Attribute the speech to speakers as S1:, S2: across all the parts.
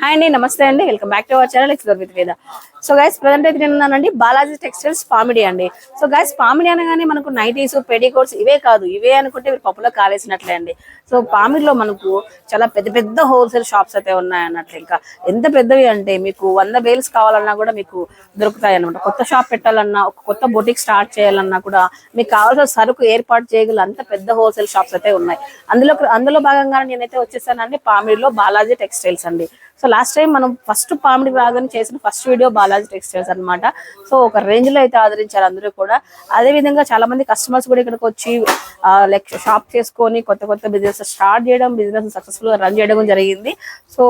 S1: Hi అండి నమస్తే అండి. Welcome back to our channel explore with Veda so guys present అయితే నేను ఉన్నానండి బాలాజీ టెక్స్టైల్స్ పామిడి అండి. సో గైస్ పామిడి అనగానే మనకు నైటీస్ పెడికోట్స్ ఇవే కాదు ఇవే అనుకుంటే మీరు పప్పులో కాలేసినట్లే అండి. సో పామిడిలో మనకు చాలా పెద్ద పెద్ద హోల్సేల్ షాప్స్ అయితే ఉన్నాయి అన్నట్లు ఇంకా. ఎంత పెద్దవి అంటే మీకు వంద బేల్స్ కావాలన్నా కూడా మీకు దొరుకుతాయి అనమాట కొత్త షాప్ పెట్టాలన్నా ఒక కొత్త బొటిక్ స్టార్ట్ చేయాలన్నా కూడా మీకు కావాల్సిన సరుకు ఏర్పాటు చేయగల అంత పెద్ద హోల్సేల్ షాప్స్ అయితే ఉన్నాయి. అందులో అందులో భాగంగా నేనైతే వచ్చేసానండి పామిడిలో బాలాజీ టెక్స్టైల్స్ అండి. సో లాస్ట్ టైం మనం ఫస్ట్ పామిడి రాగానే చేసిన ఫస్ట్ వీడియో బాలాజీ టెక్స్టైల్స్ అన్నమాట. సో ఒక రేంజ్లో అయితే ఆదరించారు అందరూ కూడా. అదే విధంగా చాలా మంది కస్టమర్స్ కూడా ఇక్కడికి వచ్చి లైక్ షాప్ చేసుకొని కొత్త కొత్త బిజినెస్ స్టార్ట్ చేయడం బిజినెస్ సక్సెస్ఫుల్గా రన్ చేయడం జరిగింది. సో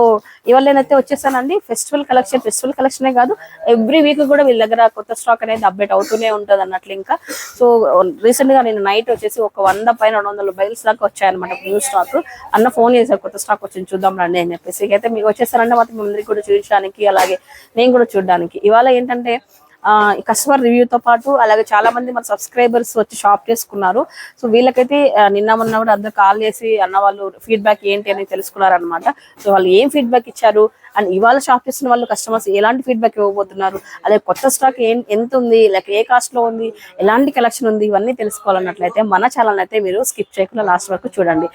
S1: ఇవాళ నేనైతే వచ్చేసానండి. ఫెస్టివల్ కలెక్షన్ ఫెస్టివల్ కలెక్షనే కాదు ఎవ్రీ వీక్ కూడా వీళ్ళ దగ్గర కొత్త స్టాక్ అనేది అప్డేట్ అవుతూనే ఉంటుంది అన్నట్లు ఇంకా. సో రీసెంట్గా నేను నైట్ వచ్చేసి ఒక వంద పైన రెండు వందల బైల్స్ దాకా వచ్చాయన్నమాట న్యూ స్టాక్ అన్న ఫోన్ చేశారు కొత్త స్టాక్ వచ్చింది చూద్దాం రండి అని చెప్పేసి. అయితే మీకు వచ్చేసారంటే మాత్రం మిమ్మల్ని కూడా చూపించడానికి అలాగే నేను కూడా చూడడానికి. ఇవాళ ఏంటంటే కస్టమర్ రివ్యూతో పాటు అలాగే చాలా మంది మన సబ్స్క్రైబర్స్ వచ్చి షాప్ చేసుకున్నారు. సో వీళ్ళకైతే నిన్న మొన్న కూడా అందరు కాల్ చేసి అన్న వాళ్ళు ఫీడ్బ్యాక్ ఏంటి అని తెలుసుకున్నారు అనమాట సో వాళ్ళు ఏం ఫీడ్బ్యాక్ ఇచ్చారు అండ్ ఇవాళ షాప్ చేసిన వాళ్ళు కస్టమర్స్ ఎలాంటి ఫీడ్బ్యాక్ ఇవ్వబోతున్నారు? అదే కొత్త స్టాక్ ఏం ఎంత ఉంది? లేక ఏ కాస్ట్లో ఉంది? ఎలాంటి కలెక్షన్ ఉంది? ఇవన్నీ తెలుసుకోవాలన్నట్లయితే మన ఛానల్ అయితే మీరు స్కిప్ చేయకుండా లాస్ట్ వరకు చూడండి.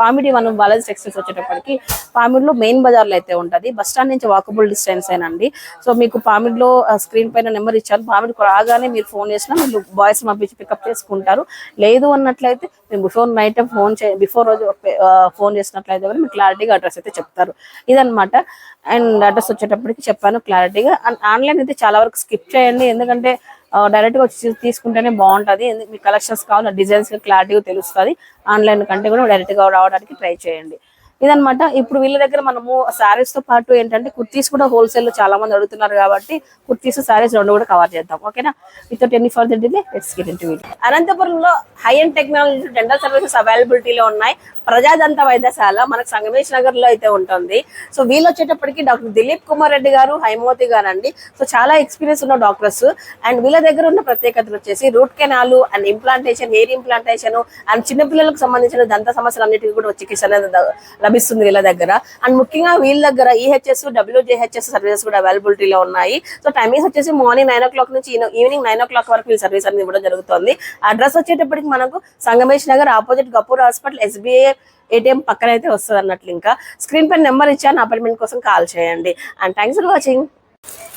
S1: పామిడి మనం బాలాజీ టెక్స్టైల్స్ వచ్చేటప్పటికి పామిడిలో మెయిన్ బజార్లో అయితే ఉంటుంది. బస్ స్టాండ్ నుంచి వాకబుల్ డిస్టెన్స్ ఏనండి. సో మీకు పామిడిలో స్క్రీన్ పైన నెంబర్ ఇచ్చారు. పామిడి రాగానే మీరు ఫోన్ చేసినా మీరు బాయ్స్ పంపించి పికప్ చేసుకుంటారు. లేదు అన్నట్లయితే మేము బిఫోర్ నైట్ ఫోన్ చే బిఫోర్ రోజు ఫోన్ చేసినట్లయితే కూడా మీకు క్లారిటీగా అడ్రస్ అయితే చెప్తారు. ఇదనమాట అండ్ అడ్రస్ వచ్చేటప్పటికి చెప్పాను క్లారిటీగా. అండ్ ఆన్లైన్ అయితే చాలా వరకు స్కిప్ చేయండి. ఎందుకంటే డైరెక్ట్గా వచ్చి తీసుకుంటేనే బాగుంటుంది. ఎందుకు మీ కలెక్షన్స్ కావాలి డిజైన్స్ క్లారిటీగా తెలుస్తుంది. ఆన్లైన్ కంటే కూడా డైరెక్ట్గా రావడానికి ట్రై చేయండి. ఇదన్నమాట. ఇప్పుడు వీళ్ళ దగ్గర మనము శారీస్తో పాటు ఏంటంటే కుర్తీస్ కూడా హోల్సేల్లో చాలా మంది అడుగుతున్నారు కాబట్టి కుర్తీస్ శారీస్ రెండు కూడా కవర్ చేద్దాం. ఓకేనా? Without any further delay let's get into అనంతపురంలో high and technology dental services అవైలబిలిటీలో ఉన్నాయి. ప్రజాదంత వైద్యశాల మనకు సంగమేష్ నగర్లో అయితే ఉంటుంది. సో వీళ్ళు వచ్చేటప్పటికి డాక్టర్ దిలీప్ కుమార్ రెడ్డి గారు హైమోతి గారు అండి సో చాలా ఎక్స్పీరియన్స్ ఉన్న డాక్టర్స్. అండ్ వీళ్ళ దగ్గర ఉన్న ప్రత్యేకతలు వచ్చేసి root canal and implantation hair implantation and చిన్నపిల్లలకు సంబంధించిన దంత సమస్యలు అన్నిటికీ కూడా చికిత్స అనేది లభిస్తుంది వీళ్ళ దగ్గర. అండ్ ముఖ్యంగా వీళ్ళ దగ్గర ఈహెచ్ఎస్ డబ్ల్యూజేహెచ్ఎస్ సర్వీసెస్ కూడా అవైలబిలిటీలో ఉన్నాయి. సో టైమింగ్స్ వచ్చేసి మార్నింగ్ నైన్ ఓ క్లాక్ నుంచి ఈవినింగ్ నైన్ ఓ క్లాక్ వరకు వీళ్ళ సర్వీస్ అనేది ఇవ్వడం జరుగుతుంది. అడ్రస్ వచ్చేటప్పటికి మనకు Sangamesh Nagar opposite Gafoor hospital SBI ATM పక్కన అయితే వస్తుంది అన్నట్లు ఇంకా. స్క్రీన్ పైన నెంబర్ ఇచ్చాను అపాయింట్మెంట్ కోసం కాల్ చేయండి. And thanks for watching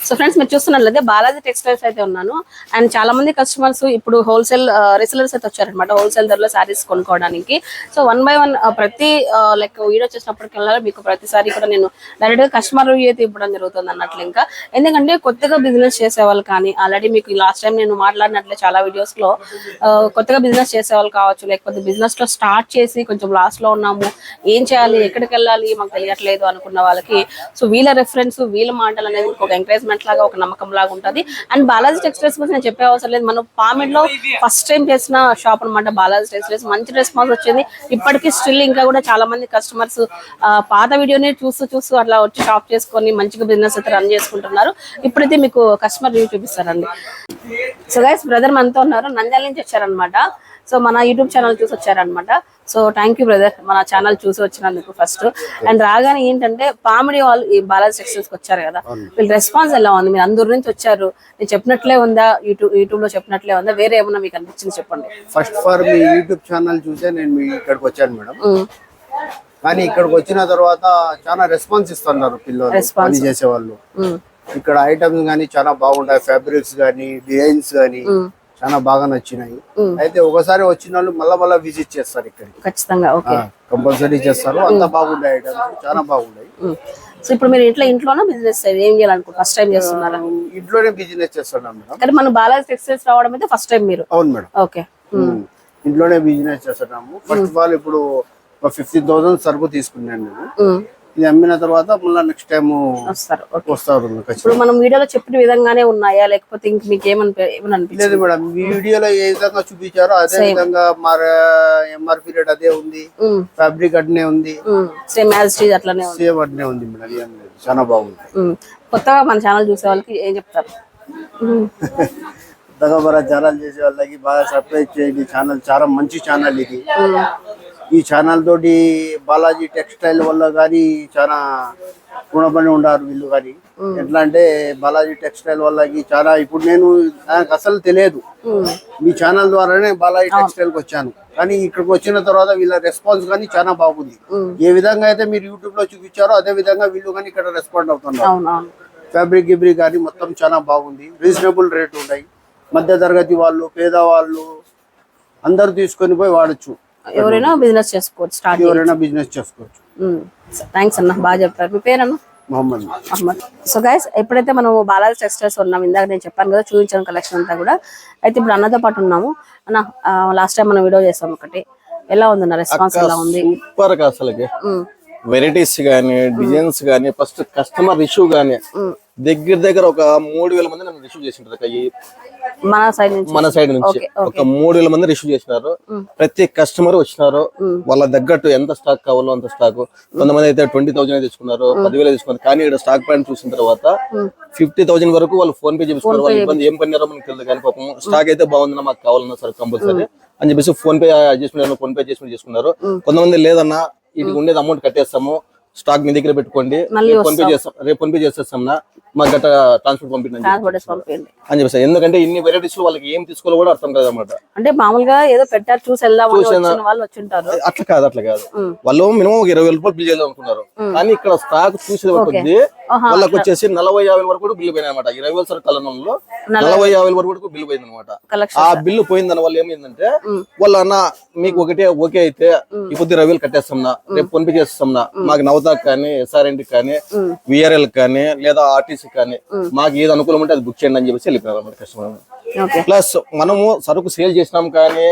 S1: so friends మీరు చూస్తున్నట్లయితే బాలాజీ టెక్స్టైల్స్ అయితే ఉన్నాను. అండ్ చాలా మంది కస్టమర్స్ ఇప్పుడు హోల్సేల్ రీసెలర్స్ uh, అయితే వచ్చారనమాట హోల్సేల్ ధరలో శారీస్ కొనుక్కోవడానికి. సో వన్ బై వన్ ప్రతి uh, లైక్ వీడియో చేసినప్పటికల్లా మీకు ప్రతిసారి కూడా నేను డైరెక్ట్గా కస్టమర్ రివ్యూ అయితే ఇవ్వడం జరుగుతుంది అన్నట్లు ఇంకా. ఎందుకంటే కొత్తగా బిజినెస్ చేసేవాళ్ళు కానీ ఆల్రెడీ మీకు లాస్ట్ టైం నేను మాట్లాడినట్లే చాలా వీడియోస్లో uh, కొత్తగా బిజినెస్ చేసేవాళ్ళు కావచ్చు లేకపోతే బిజినెస్లో స్టార్ట్ చేసి కొంచెం లాస్ట్లో ఉన్నాము ఏం చేయాలి ఎక్కడికి వెళ్ళాలి మాకు తెలియట్లేదు అనుకున్న వాళ్ళకి. సో వీళ్ళ రెఫరెన్స్ వీళ్ళ మాటలు అనేది ఒక ఎంకరేజ్మెంట్ లాగా ఒక నమ్మకం లాగా ఉంటుంది. అండ్ బాలాజీ టెక్స్టైల్స్ గురించి నేను చెప్పే అవసరం లేదు. మనం పామిడ్లో ఫస్ట్ టైం చేసిన షాప్ అన్నమాట బాలాజీ టెక్స్టైల్స్. మంచి రెస్పాన్స్ వచ్చింది. ఇప్పటికీ స్టిల్ ఇంకా కూడా చాలా మంది కస్టమర్స్ పాత వీడియోని చూస్తూ చూస్తూ అట్లా వచ్చి షాప్ చేసుకొని మంచిగా బిజినెస్ అయితే రన్ చేసుకుంటున్నారు. ఇప్పుడైతే మీకు కస్టమర్ రివ్యూ చూపిస్తారండి. సో గైస్ బ్రదర్ మనతో ఉన్నారు. నంద్యాల నుంచి వచ్చారనమాట సో మన యూట్యూబ్ ఛానల్ చూసి వచ్చారనమాట సో థ్యాంక్ యూ బ్రదర్ మన ఛానల్ చూసి వచ్చినందుకు ఫస్ట్ అండ్ రాగానే ఏంటంటే పామిడి వాళ్ళు ఈ బాలాజీ సెక్షన్స్కి వచ్చారు కదా. వీళ్ళ రెస్పాన్స్ ఎలా ఉంది? మీరు అందరి నుంచి వచ్చారు. నేను చెప్పినట్లే ఉందా? యూట్యూబ్ యూట్యూబ్లో చెప్పినట్లే ఉందా? వేరే ఏమన్నా మీకు అనిపించింది చెప్పండి.
S2: ఫస్ట్ ఫర్ మీ యూట్యూబ్ ఛానల్ చూసే నేను మీ ఇక్కడికి వచ్చాను మేడం. కానీ ఇక్కడికి వచ్చిన తర్వాత చాలా రెస్పాన్స్ ఇస్తున్నారు పిల్లలు పని చేసే వాళ్ళు ఇక్కడ ఐటమ్స్ కానీ చాలా బాగుంటాయి. ఫ్యాబ్రిక్స్ కానీ డిజైన్స్ కానీ చాలా బాగా నచ్చినాయి. అయితే ఒకసారి వచ్చిన వాళ్ళు మళ్ళా మళ్ళా విజిట్ చేస్తారు ఇక్కడికి.
S1: ఖచ్చితంగా ఓకే.
S2: కంపల్సరీ చేస్తారు. అంత బాగుంటాయి ఐటమ్స్ చాలా బాగున్నాయి
S1: సో ఇప్పుడు మీరు ఇంట్లో ఇంట్లోనే బిజినెస్ ఏం చేయాలనుకో ఫస్ట్ టైం చేస్తున్నారా?
S2: ఇంట్లోనే బిజినెస్ చేస్తున్నాం మేడం.
S1: కానీ మన బాలాజీ టెక్స్టైల్స్ రావడం అయితే ఫస్ట్ టైం మీరు?
S2: అవును మేడం.
S1: ఓకే.
S2: ఇంట్లోనే బిజినెస్ చేస్తున్నాము. ఫస్ట్ ఆఫ్ ఆల్ ఇప్పుడు ఫిఫ్టీన్ థౌసండ్ సరుకు తీసుకున్నాను నేను. ఇది అమ్మిన తర్వాత మళ్ళీ నెక్స్ట్ టైం
S1: వస్తారు
S2: వస్తారు
S1: ఇప్పుడు మనం వీడియోలో చెప్పిన విధంగానే ఉన్నాయా? లేకపోతే ఇంక మీకు ఏమని
S2: లేదు మేడం వీడియోలో ఏ విధంగా చూపించారో అదే విధంగా మరి ఎంఆర్పి రేట్ అదే ఉంది. ఫ్యాబ్రిక్ అట్నే ఉంది.
S1: సేమ్ యాజ్ అట్లనే ఉంది.
S2: సేమ్ అట్నే ఉంది మేడం చాలా బాగుంది.
S1: ఉమ్. కొత్తగా మన ఛానల్ చూసే వాళ్ళకి ఏం చెప్తారు? ఉమ్.
S2: కొత్తగా మన ఛానల్ చేసే వాళ్ళకి బాగా సర్ప్రైజ్ చేయండి ఛానల్ చాలా మంచి ఛానల్ ఇది. ఈ ఛానల్ తోటి బాలాజీ టెక్స్టైల్ వల్ల కానీ చాలా రుణపడి ఉన్నారు వీళ్ళు కానీ ఎట్లా అంటే బాలాజీ టెక్స్టైల్ వల్ల చాలా ఇప్పుడు నేను నాకు అసలు తెలియదు. మీ ఛానల్ ద్వారానే బాలాజీ టెక్స్టైల్కి వచ్చాను. కానీ ఇక్కడికి వచ్చిన తర్వాత వీళ్ళ రెస్పాన్స్ కానీ చాలా బాగుంది. ఏ విధంగా అయితే మీరు యూట్యూబ్లో చూపించారో అదే విధంగా వీళ్ళు కానీ ఇక్కడ రెస్పాండ్ అవుతున్నారు. ఫ్యాబ్రిక్ గిబ్రిక్ కానీ మొత్తం చాలా బాగుంది. రీజనబుల్ రేట్ ఉన్నాయి మధ్య తరగతి వాళ్ళు పేదవాళ్ళు అందరూ తీసుకొని పోయి వాడచ్చు.
S1: ఎవరైనా బిజినెస్ చేసుకోవచ్చు స్టార్ట్
S2: ఎవరైనా బిజినెస్ చేసుకోవచ్చు.
S1: థ్యాంక్స్ అన్న బాగా చెప్పారు. మీ పేరన్నా?
S2: మొహమ్మద్.
S1: అహ్మద్ సో గైస్ ఎప్పుడైతే మనం బాలాజీ టెక్స్టైల్స్ ఉన్నాం ఇందాక నేను చెప్పాను కదా చూపించాను కలెక్షన్ అంతా కూడా అయితే ఇప్పుడు అన్నతో పాటు ఉన్నాము. అన్న లాస్ట్ టైం మనం వీడియో చేసాం ఒకటి. ఎలా ఉంది అన్న రెస్పాన్స్ ఎలా ఉంది?
S3: సూపర్ అసలుకి. వెరైటీస్ గానీ డిజైన్స్ గానీ ఫస్ట్ కస్టమర్ రిష్యూ గానీ దగ్గర దగ్గర ఒక మూడు వేల మంది నన్ను చేసింటారు అక్క ఈ
S1: మన సైడ్ నుంచి.
S3: మన సైడ్ నుంచి.
S1: Okay,
S3: ఒక మూడు వేల మంది రిష్యూ చేసినారు. ప్రతి కస్టమర్ వచ్చినారు. వాళ్ళ తగ్గట్టు ఎంత స్టాక్ కావాలో అంత స్టాక్ కొంతమంది అయితే ట్వంటీ థౌసండ్ తీసుకున్నారు పదివేలు తీసుకున్నారు కానీ ఇక్కడ స్టాక్ పాయింట్ చూసిన తర్వాత ఫిఫ్టీ థౌసండ్ వరకు వాళ్ళు ఫోన్ పే చేసుకున్నారు వాళ్ళు ఇబ్బంది ఏం పన్నారో మనకి తెలియదు కానీ పాపం స్టాక్ అయితే బాగుందన్న మాకు కావాలన్నా సరే కంపల్సరీ అని చెప్పేసి PhonePe adjustment PhonePe adjustment చేసుకున్నారు. కొంతమంది లేదన్నా వీటికి ఉండేది అమౌంట్ కట్టేస్తాము. స్టాక్ మీ దగ్గర పెట్టుకోండి. ఫోన్ పే చేస్తాం. రేపు ఫోన్ పే చేసేస్తాం మాకు గట్ట ట్రాన్స్పోర్ట్ పంపించండి
S1: ట్రాన్స్పోర్ట్ పంపించండి
S3: అని చెప్పేసి ఎందుకంటే ఇన్ని వెరైటీస్ వాళ్ళకి ఏం తీసుకోవాలో కూడా అర్థం కాదు అనమాట
S1: అంటే మామూలుగా ఏదో పెట్టారు చూసి వచ్చిన వాళ్ళు వచ్చింటారు.
S3: అట్లా కాదు అట్లా కాదు. వాళ్ళు మినిమం ఒక ఇరవై రూపాయలు బిల్ చేయాలి అనుకున్నారు. కానీ ఇక్కడ స్టాక్ చూసే కొద్ది వాళ్ళకి వచ్చేసి నలభై యాభై వరకు కూడా బిల్లు పోయినాయి అనమాట ఇరవై వేల సరుకు కలనంలో నలభై. యాభై వరకు కూడా బిల్లు పోయింది అనమాట ఆ బిల్లు పోయిందని వాళ్ళు ఏమైందంటే వాళ్ళు అన్న మీకు ఒకటే ఓకే అయితే కొద్ది ఇరవై వేలు కట్టేస్తాంనా? రేపు ఫోన్ పే చేస్తాంనా మాకు నవతాక్ కానీ ఎస్ఆర్ఎండి కానీ విఆర్ఎల్ కానీ లేదా ఆర్టీసీ కానీ మాకు ఏది అనుకూలం ఉంటే అది బుక్ చేయండి అని చెప్పేసి వెళ్ళిపోయారు అన్నమాట కస్టమర్ ప్లస్ మనము సరుకు సేల్ చేసినాం కానీ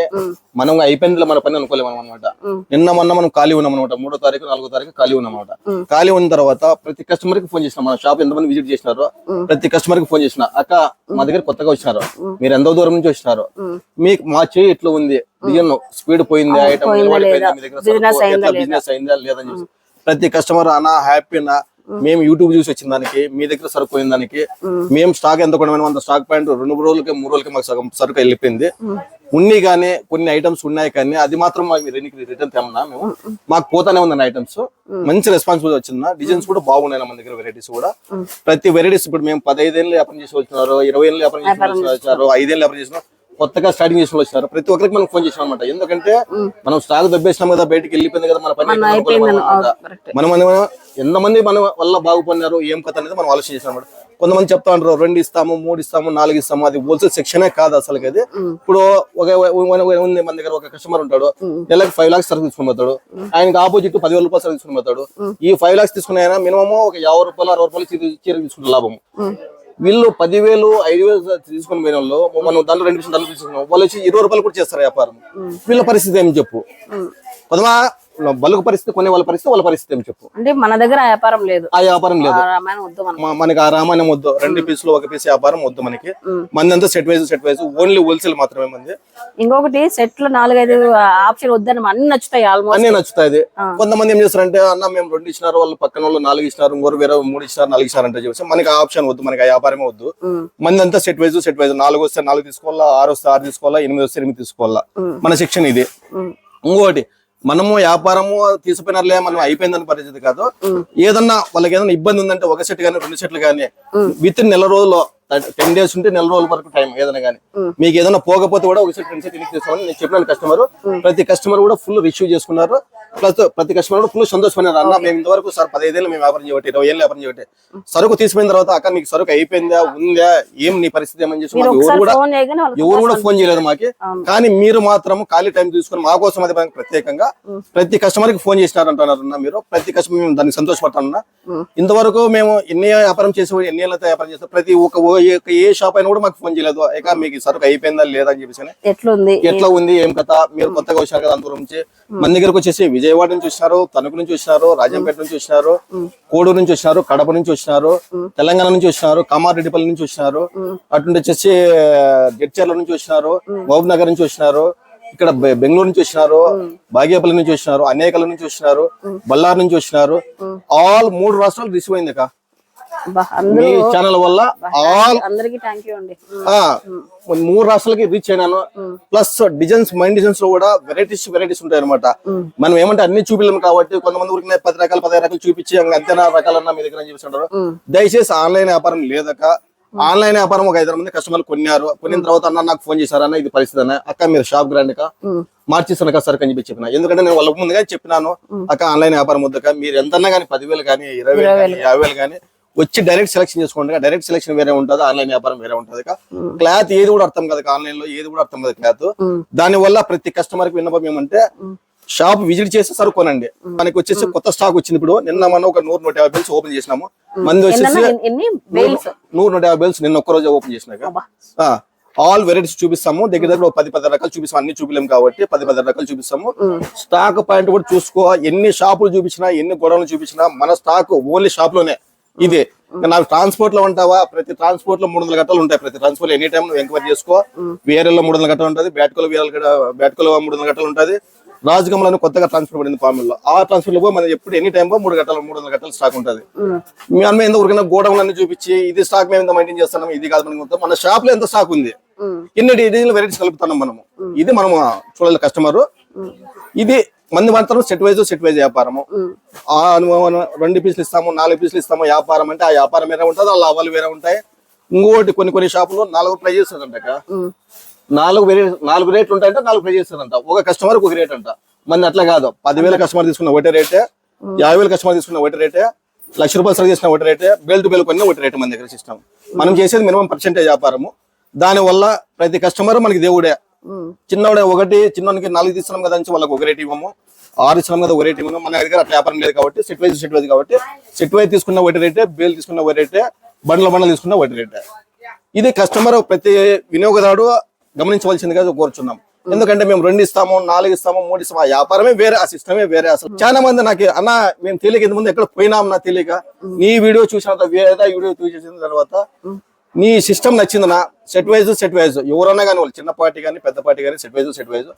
S3: మనం అయిపోయింది మన పని అనుకోలేము అనమాట నిన్న మొన్న మనం ఖాళీ ఉన్నాం అనమాట మూడో తారీఖు నాలుగో తారీఖు ఖాళీ ఉన్నాం అనమాట ఖాళీ ఉన్న తర్వాత ప్రతి కస్టమర్కి ఫోన్ చేసినాం. మన షాప్ ఎంతమంది విజిట్ చేసినారో ప్రతి కస్టమర్కి ఫోన్ చేసిన. అక్క మా దగ్గర కొత్తగా వచ్చినారు. మీరు ఎంతో దూరం నుంచి వచ్చినారు. మీకు మా చేయి ఎట్లా ఉంది? డిజైన్ స్పీడ్ పోయింది? ఐటమ్? బిజినెస్ అయిందా లేదని చూసి ప్రతి కస్టమర్ అనా హ్యాపీనా మేము. యూట్యూబ్ చూసి వచ్చిన దానికి మీ దగ్గర సరుకు పోయిన దానికి మేము. స్టాక్ ఎంత కొనమైన అంత స్టాక్ పాయింట్ రెండు మూడు రోజులకి మూడు రోజులకి మాకు సగం సరుకు వెళ్ళిపోయింది. ఉన్ని కానీ కొన్ని ఐటమ్స్ ఉన్నాయి కానీ అది మాత్రం మాకు రిటర్న్ తెమ్మన్నా మేము? మాకు పోతానే ఉందన్న ఐటమ్స్ మంచి రెస్పాన్సిబిలిటీ వచ్చిందా డిజైన్స్ కూడా బాగున్నాయి మన దగ్గర వెరైటీస్ కూడా. ప్రతి వెరైటీస్ ఇప్పుడు మేము పదహైదేళ్ళు వ్యాపారం చేసి వచ్చినారు ఇరవై ఏళ్ళు వ్యాపారం చేసి వచ్చారు ఐదేళ్ళు వ్యాపారం చేసిన కొత్తగా స్టార్టింగ్ చేసిన వచ్చినారు. ప్రతి ఒక్కరికి మనం ఫోన్ చేసాం అనమాట ఎందుకంటే మనం స్టాక్ దబ్బేసినాం కదా బయటికి వెళ్ళిపోయింది కదా మన పని మనం ఎంతమంది మన వల్ల బాగుపడినారు ఏం కథ అనేది మనం ఆలోచన చేసాం అన్నమాట. కొంతమంది చెప్తా ఉంటారు రెండు ఇస్తాము మూడు ఇస్తాము నాలుగు ఇస్తాము అది హోల్సేల్ సెక్షనే కాదు అసలు అది. ఇప్పుడు ఒక ఉంది మన దగ్గర ఒక కస్టమర్ ఉంటాడు. నెలకు ఫైవ్ లాక్స్ సర్వీస్ తీసుకుని పోతాడు. ఆయనకి ఆపోజిట్ పదివేల రూపాయలు సర్వీస్ తీసుకుని పోతాడు. ఈ ఫైవ్ లాక్స్ తీసుకున్న ఆయన మినిమం ఒక యాభై రూపాయలు అరవై రూపాయలు చీర తీసుకుంటారు లాభం వీళ్ళు పదివేలు ఐదు వేలు తీసుకుని పోయిన వాళ్ళు మనం దాంట్లో రెండు నిమిషాలు దాంట్లో తీసుకున్నాం. వాళ్ళు వచ్చి ఇరవై రూపాయలు కూడా చేస్తారు వ్యాపారం. వీళ్ళ పరిస్థితి ఏం చెప్పు? కొద్దిమా బల్క్ పరిస్థితి కొనే వాళ్ళ పరిస్థితి వాళ్ళ పరిస్థితి ఏం చెప్పు?
S1: అంటే మన దగ్గర వ్యాపారం లేదు.
S3: ఆ వ్యాపారం లేదు.
S1: రామాయణం వద్దు
S3: మనకి. ఆ రామాయణం వద్దు. రెండు పీసులు ఒక పీస్ వ్యాపారం వద్దు మనకి. మంది అంతా set wise set wise only wholesale మాత్రమే మంది.
S1: ఇంకొకటి సెట్లో నాలుగైదు ఆప్షన్ వద్దని అన్ని నచ్చుతాయి ఆల్మోస్ట్
S3: అన్ని నచ్చుతాయి కొంతమంది ఏం చేస్తారంటే అన్న మేము రెండు ఇచ్చినారు వాళ్ళు పక్కన వాళ్ళు నాలుగు ఇచ్చినారు ఇంకోరు వేరే మూడు ఇచ్చినారు నాలుగు ఇచ్చినారు అంటే చెప్పేసి మనకి ఆ ఆప్షన్ వద్దు. మనకి ఆ వ్యాపారమే వద్దు. మంది అంతా సెట్ వైజ్ సెట్ వైజ్ నాలుగు వస్తే నాలుగు తీసుకోవాలా ఆరు వస్తే ఆరు తీసుకోవాలా ఎనిమిది వస్తే ఎనిమిది తీసుకోవాలా. మన సెక్షన్ ఇది. ఇంకోటి మనము వ్యాపారము తీసుకుపోయినారులే మనం అయిపోయిందని పరిస్థితి కాదు. ఏదన్నా వాళ్ళకి ఏదైనా ఇబ్బంది ఉందంటే ఒక సెట్ కానీ రెండు సెట్లు కానీ విత్ ఇన్ నెల రోజుల్లో టెన్ డేస్ ఉంటే నెల రోజుల వరకు టైం ఏదైనా కానీ. మీకు ఏదైనా పోకపోతే కూడా ఒక సెట్ రెండు సెట్ ఇంటికి తీసుకోవాలని నేను చెప్పినాను కస్టమర్ ప్రతి కస్టమర్ కూడా ఫుల్ రిసీవ్ చేసుకున్నారు. ప్లస్ ప్రతి కస్టమర్ కూడా ఫుల్ సంతోషపడినారు. అన్న మేము ఇంతవరకు సార్ పదహైదేళ్ళు మేము వ్యాపారం చేయబట్టి ఇరవై ఏళ్ళు వ్యాపారం చేయబట్టి సరుకు తీసుకున్న తర్వాత అక్క నీకు సరుకు అయిపోయిందా ఉందా ఏం నీ పరిస్థితి ఏమని మాకు ఎవరు కూడా ఎవరు కూడా ఫోన్ చేయలేదు మాకి. కానీ మీరు మాత్రం ఖాళీ టైం తీసుకుని మా కోసం అది ప్రత్యేకంగా ప్రతి కస్టమర్కి ఫోన్ చేసినారు అంటున్నారు మీరు. ప్రతి కస్టమర్ మేము దానికి సంతోషపడతానన్నా ఇంతవరకు మేము ఎన్ని వ్యాపారం చేసి ఎన్ని ఏళ్ళతో వ్యాపారం చేస్తాం ప్రతి ఒక్క ఏ- షాప్ అయినా కూడా మాకు ఫోన్ చేయలేదు. ఇక మీకు సరుకు అయిపోయిందా లేదా అని చెప్పేసి
S1: ఎట్లుంది?
S3: ఎట్లా ఉంది ఏం కథ? మీరు కొత్తగా వచ్చారు కదా అంతరం నుంచి. మన దగ్గరకు వచ్చేసి విజయవాడ నుంచి వచ్చినారు తణుకు నుంచి వచ్చినారు రాజంపేట నుంచి వచ్చినారు కోడూరు నుంచి వచ్చినారు కడప నుంచి వచ్చినారు తెలంగాణ నుంచి వచ్చినారు కామారెడ్డిపల్లి నుంచి వచ్చినారు అటు వచ్చేసి జడ్చర్ల నుంచి వచ్చినారు మహబూబ్ నగర్ నుంచి వచ్చినారు ఇక్కడ బెంగళూరు నుంచి వచ్చినారు బాగేపల్లి నుంచి వచ్చినారు అనేకల నుంచి వచ్చినారు బళ్ళారి నుంచి వచ్చినారు ఆల్ మూడు రాష్ట్రాలు రిసీవ్ అయింది మీ ఛానల్ వల్ల ఆల్
S1: అందరికి థ్యాంక్ యూ అండి. ఉమ్,
S3: ఆ మూడు రాష్ట్రాలకి రీచ్ అయినాను. ప్లస్ డిజైన్స్ మైండ్ డిజైన్స్లో కూడా వెరైటీస్ వెరైటీస్ ఉంటాయి అనమాట మనం ఏమంటే అన్ని చూపిలేము కాబట్టి కొంతమంది ఊరికి పది రకాలు పదిహేను రకాలు చూపించి అంతేనా రకాలన్నా మీ దగ్గర చూపిస్తుంటారు దయచేసి ఆన్లైన్ వ్యాపారం లేదక ఆన్లైన్ వ్యాపారం ఒక ఐదు మంది కస్టమర్లు కొన్నారు. కొనిన తర్వాత అన్న నాకు ఫోన్ చేశారన్న ఇది పరిస్థితి అన్న. అక్క మీరు షాప్ గ్రాండ్ అక్క. మార్చిస్తాను కదా సార్ అని చెప్పి చెప్పిన. ఎందుకంటే నేను వాళ్ళకి ముందుగా చెప్పినాను. అక్క ఆన్లైన్ వ్యాపారం వద్దక. మీరు ఎంతన్నా కానీ పదివేలు కానీ ఇరవై వేలు కానీ యాభై వేలు కానీ వచ్చి డైరెక్ట్ సెలెక్షన్ చేసుకోండి డైరెక్ట్ సెలెక్షన్ వేరే ఉంటుంది ఆన్లైన్ వ్యాపారం వేరే ఉంటుంది క్లాత్ ఏది కూడా అర్థం కదా ఆన్లైన్లో ఏది కూడా అర్థం కదా క్లాత్ దాని వల్ల ప్రతి కస్టమర్కి విన్నపం ఏమంటే షాప్ విజిట్ చేసి సరుకు కొనండి. మనకి వచ్చేసి కొత్త స్టాక్ వచ్చింది ఇప్పుడు. నిన్న మనం ఒక నూరు నూట యాభై బిల్స్ ఓపెన్ చేసినాము. మంది వచ్చేసి నూరు నూట యాభై బిల్స్ నిన్న ఒక్క రోజు ఓపెన్ చేసినాక. ఆల్ వెరైటీస్ చూపిస్తాము. దగ్గర దగ్గర పది పది రకాలు చూపిస్తాము అన్ని చూపిలేం కాబట్టి పది పది రకాలు చూపిస్తాము. స్టాక్ పాయింట్ కూడా చూసుకో. ఎన్ని షాపులు చూపించినా ఎన్ని గొడవలు చూపించినా మన స్టాక్ ఓన్లీ షాప్లోనే. ఇది. నాకు ట్రాన్స్పోర్ట్లో ఉంటావా? ప్రతి ట్రాన్స్పోర్ట్లో మూడు వందల గంటలు ఉంటాయి. ప్రతి ట్రాన్స్పోర్ట్ ఎనీ టైం నువ్వు ఎంక్వైరీ చేసుకో. వేరేలో మూడు వందల గంటలు ఉంటుంది. బ్యాట్కోలో వేరే బ్యాట్కోలో మూడు వందల గంటలు ఉంటుంది. రాజగమలను కొత్తగా ట్రాన్స్ఫర్ పడింది పాముల్లో. ఆ ట్రాన్స్ఫర్లో మనం ఎప్పుడు ఎనీ టైం మూడు గంటలు మూడు వందల గంటలు స్టాక్ ఉంటుంది. మీ అన్న ఎంత ఊరికైనా గోడౌన్ అన్ని చూపించి ఇది స్టాక్ మేము ఎంత మెయింటైన్ చేస్తున్నాం ఇది కాదు మనకి మొత్తం. మన షాప్లో ఎంత స్టాక్ ఉంది? ఎన్ని డిజైన్ వెరైటీస్ కలుపుతున్నాం మనము? ఇది మనము చూడాలి కస్టమర్ ఇది మంది మాత్రం సెట్ వైజ్ సెట్ వైజ్ వ్యాపారము. ఆ అనుభవం రెండు పీసులు ఇస్తాము నాలుగు పీసులు ఇస్తాము వ్యాపారం అంటే ఆ వ్యాపారం వేరే ఉంటుంది ఆ లాభాలు వేరే ఉంటాయి. ఇంకోటి కొన్ని కొన్ని షాపులు నాలుగు ప్రైజెస్ అంట నాలుగు నాలుగు రేట్లు ఉంటాయంటే నాలుగు ప్రైజెస్ అంట ఒక కస్టమర్ ఒక రేట్ అంట. మన అట్లా కాదు. పదివేల కస్టమర్ తీసుకున్న ఒకటే రేటే యాభై వేల కస్టమర్ తీసుకున్న ఒకటి రేటే లక్ష రూపాయలు సర్వ్ చేసిన ఒకటి రేటే బెల్ టు బెల్ కొన్ని ఒకటి రేటే మన దగ్గర సిస్టమ్ మనం చేసేది మినిమం పర్సెంటేజ్ వ్యాపారము. దాని వల్ల ప్రతి కస్టమర్ మనకి దేవుడే. చిన్నవాడు ఒకటి చిన్నవానికి నాలుగు తీస్తున్నాం కదా వాళ్ళకి ఒక రేట్ ఇవ్వము. ఆరు ఇస్తున్నాం కదా ఒక రేట్ ఇవ్వము. మన దగ్గర అట్లా వ్యాపారం లేదు కాబట్టి సెట్ వైజ్ సెట్ వైజ్ కాబట్టి సెట్ వైజ్ తీసుకున్న ఒకటి రేటే బేల్ తీసుకున్న ఒకటి రేటే బండ్ల బండ్లు తీసుకున్న ఒకటి రేటే. ఇది కస్టమర్ ప్రతి వినియోగదారుడు గమనించవలసిందిగా కోరుచున్నాం. ఎందుకంటే మేము రెండు ఇస్తాము నాలుగు ఇస్తాము మూడు ఇస్తాము. ఆ వ్యాపారమే వేరే ఆ సిస్టమే వేరే అసలు. చాలా మంది నాకు అన్న మేము తెలియక ఇంత ముందు ఎక్కడ పోయినాం నా తెలియక? నీ వీడియో చూసిన తర్వాత వేరే వీడియో చూసిన తర్వాత నీ system నచ్చిందనా? Set wise set wise. ఎవరన్నా కానీ వాళ్ళు చిన్న పార్టీ కానీ పెద్ద పార్టీ కానీ సెట్ వైజ్ సెట్ వైజ్.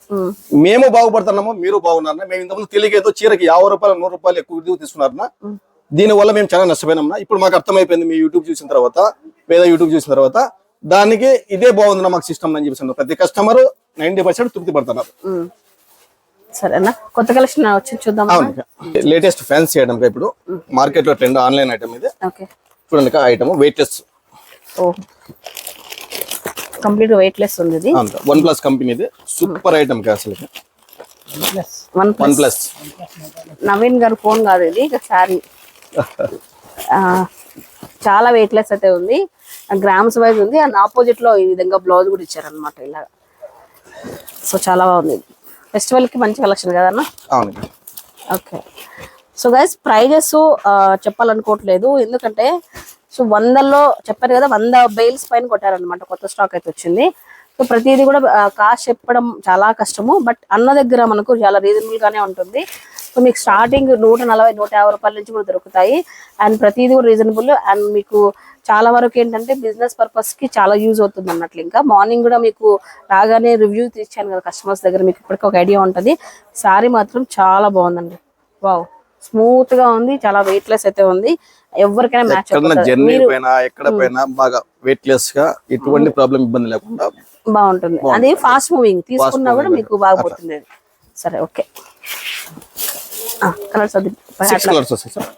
S3: మేము. బాగుపడుతున్నాము? మీరు బాగున్నారన్నా మేము ఇంతకుముందు తెలియక ఏదో చీరకి యాభై రూపాయలు నూరు రూపాయలు ఎక్కువ ఇది తీసుకున్నారన్నా దీని వల్ల మేము చాలా నష్టపోయినాం ఇప్పుడు మాకు అర్థమైపోయింది మీ యూట్యూబ్ చూసిన తర్వాత వేరే యూట్యూబ్ చూసిన తర్వాత దానికి ఇదే బాగుంది మాకు సిస్టమ్ అని చెప్పేసి ప్రతి కస్టమర్ నైన్టీ పర్సెంట్ తృప్తి పడుతున్నారు.
S1: సరేనా? కొత్త కలెక్షన్ వచ్చి చూద్దాం
S3: అవును లేటెస్ట్ ఫ్యాన్సీ ఐటమ్ ఇప్పుడు మార్కెట్లో ట్రెండ్ ఆన్లైన్ ఐటమ్ ఇది. చూడండి ఐటమ్ వెయిట్లెస్
S1: ఓ. కంప్లీట్ వెయిట్ లెస్ ఉంది ఇది
S3: వన్ ప్లస్ కంపెనీది సూపర్ ఐటమ్ అసలు
S1: వన్
S3: వన్ ప్లస్
S1: నవీన్ గారు ఫోన్ కాదు ఇది ఇక శారీ చాలా వెయిట్ లెస్ అయితే ఉంది. గ్రామ్స్ వైజ్ ఉంది. అండ్ ఆపోజిట్లో ఈ విధంగా బ్లౌజ్ కూడా ఇచ్చారనమాట ఇలా సో చాలా బాగుంది. ఫెస్టివల్కి మంచి కలెక్షన్ కదన్నా
S3: అవును.
S1: ఓకే సో గైస్ ప్రైజెస్ చెప్పాలనుకోవట్లేదు. ఎందుకంటే సో వందల్లో చెప్పారు కదా వంద బెయిల్స్ పైన కొట్టారనమాట కొత్త స్టాక్ అయితే వచ్చింది. సో ప్రతిదీ కూడా కాస్ట్ చెప్పడం చాలా కష్టము. బట్ అన్న దగ్గర మనకు చాలా రీజనబుల్ గానే ఉంటుంది. సో మీకు స్టార్టింగ్ నూట నలభై నూట యాభై రూపాయల నుంచి కూడా దొరుకుతాయి. అండ్ ప్రతిదీ కూడా రీజనబుల్ అండ్ మీకు చాలా వరకు ఏంటంటే బిజినెస్ పర్పస్కి చాలా యూజ్ అవుతుంది అన్నట్లు ఇంకా మార్నింగ్ కూడా మీకు రాగానే రివ్యూ తీర్చాను కదా కస్టమర్స్ దగ్గర మీకు ఇప్పటికీ ఒక ఐడియా ఉంటుంది. సారీ మాత్రం చాలా బాగుందండి. వావ్ స్మూత్గా ఉంది చాలా వెయిట్ లెస్ అయితే ఉంది. ఎవరికైనా మ్యాచ్
S3: జర్నీ పైన ఎక్కడ పైన బాగా వెయిట్ లెస్గా ఎటువంటి ప్రాబ్లం ఇబ్బంది లేకుండా
S1: బాగుంటుంది. అది ఫాస్ట్ మూవింగ్ తీసుకున్నా కూడా మీకు బాగా పోతుంది అది. సరే ఓకే. కలర్స్ అది
S3: సిక్స్ కలర్స్ వస్తాయి సార్.